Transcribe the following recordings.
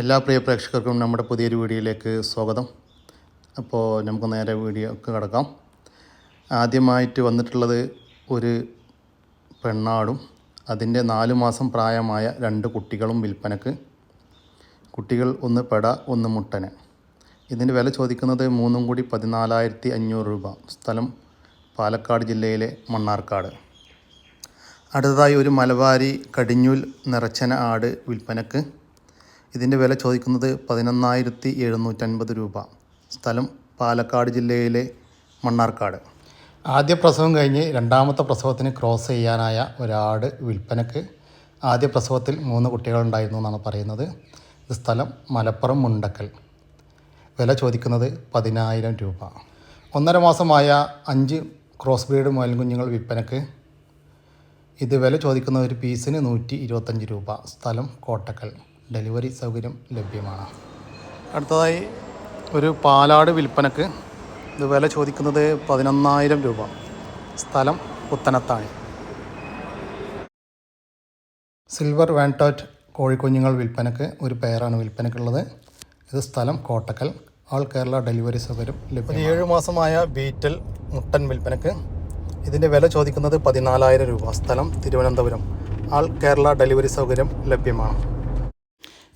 എല്ലാ പ്രിയ പ്രേക്ഷകർക്കും നമ്മുടെ പുതിയൊരു വീഡിയോയിലേക്ക് സ്വാഗതം. അപ്പോൾ നമുക്ക് നേരെ വീഡിയോ കിടക്കാം. ആദ്യമായിട്ട് വന്നിട്ടുള്ളത് ഒരു പെണ്ണാടും അതിന്റെ നാല് മാസം പ്രായമായ രണ്ട് കുട്ടികളും വിൽപ്പനക്ക്. കുട്ടികൾ ഒന്ന് പെട ഒന്ന് മുട്ടന്. ഇതിന്റെ വില ചോദിക്കുന്നത് മൂന്നും കൂടി പതിനാലായിരത്തി അഞ്ഞൂറ് രൂപ. സ്ഥലം പാലക്കാട് ജില്ലയിലെ മണ്ണാർക്കാട്. അടുത്തതായി ഒരു മലബാരി കടിഞ്ഞൂൽ നിറച്ചന ആട് വിൽപ്പനക്ക്. ഇതിന്റെ വില ചോദിക്കുന്നത് പതിനൊന്നായിരത്തി എഴുന്നൂറ്റൻപത് രൂപ. സ്ഥലം പാലക്കാട് ജില്ലയിലെ മണ്ണാർക്കാട്. ആദ്യ പ്രസവം കഴിഞ്ഞ് രണ്ടാമത്തെ പ്രസവത്തിന് ക്രോസ് ചെയ്യാനായ ഒരാട് വിൽപ്പനക്ക് ആദ്യ പ്രസവത്തിൽ മൂന്ന് കുട്ടികളുണ്ടായിരുന്നു എന്നാണ് പറയുന്നത്. ഇത് സ്ഥലം മലപ്പുറം മുണ്ടക്കൽ. വില ചോദിക്കുന്നത് പതിനായിരം രൂപ. ഒന്നര മാസമായ അഞ്ച് ക്രോസ് ബ്രീഡ് മുയൽക്കുഞ്ഞുങ്ങൾ വിൽപ്പനക്ക് ഇത് വില ചോദിക്കുന്ന ഒരു പീസിന് നൂറ്റി ഇരുപത്തഞ്ച് രൂപ. സ്ഥലം കോട്ടക്കൽ. ഡെലിവറി സൗകര്യം ലഭ്യമാണ്. അടുത്തതായി ഒരു പാലാട് വിൽപ്പനക്ക് ഇത് വില ചോദിക്കുന്നത് പതിനൊന്നായിരം രൂപ. സ്ഥലം പുത്തനത്താണി സിൽവർ വാൻടോറ്റ് കോഴിക്കുഞ്ഞുങ്ങൾ വിൽപ്പനക്ക് ഒരു പെയറാണ് വിൽപ്പനക്കുള്ളത്. ഇത് സ്ഥലം കോട്ടക്കൽ. ആൾ കേരള ഡെലിവറി സൗകര്യം ലഭ്യം ഏഴ് മാസമായ ബീറ്റൽ മുട്ടൻ വിൽപ്പനക്ക് ഇതിന്റെ വില ചോദിക്കുന്നത് പതിനാലായിരം രൂപ. സ്ഥലം തിരുവനന്തപുരം. ആൾ കേരള ഡെലിവറി സൗകര്യം ലഭ്യമാണ്.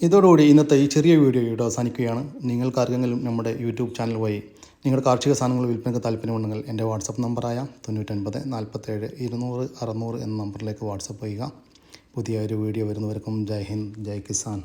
ഇതോടുകൂടി ഇന്നത്തെ ഈ ചെറിയ വീഡിയോ ഇവിടെ അവസാനിക്കുകയാണ്. നിങ്ങൾക്കാർക്കെങ്കിലും നമ്മുടെ യൂട്യൂബ് ചാനൽ വഴി നിങ്ങളുടെ കാർഷിക സാധനങ്ങൾ വിൽപ്പനയ്ക്ക് താല്പര്യമുണ്ടെങ്കിൽ എന്റെ വാട്സപ്പ് നമ്പറായ തൊണ്ണൂറ്റൊൻപത് നാൽപ്പത്തേഴ് ഇരുന്നൂറ് അറുന്നൂറ് എന്ന നമ്പറിലേക്ക് വാട്സപ്പ് ചെയ്യുക. പുതിയ ഒരു വീഡിയോ വരുന്നവർക്കും ജയ് ഹിന്ദ് ജയ് കിസാൻ.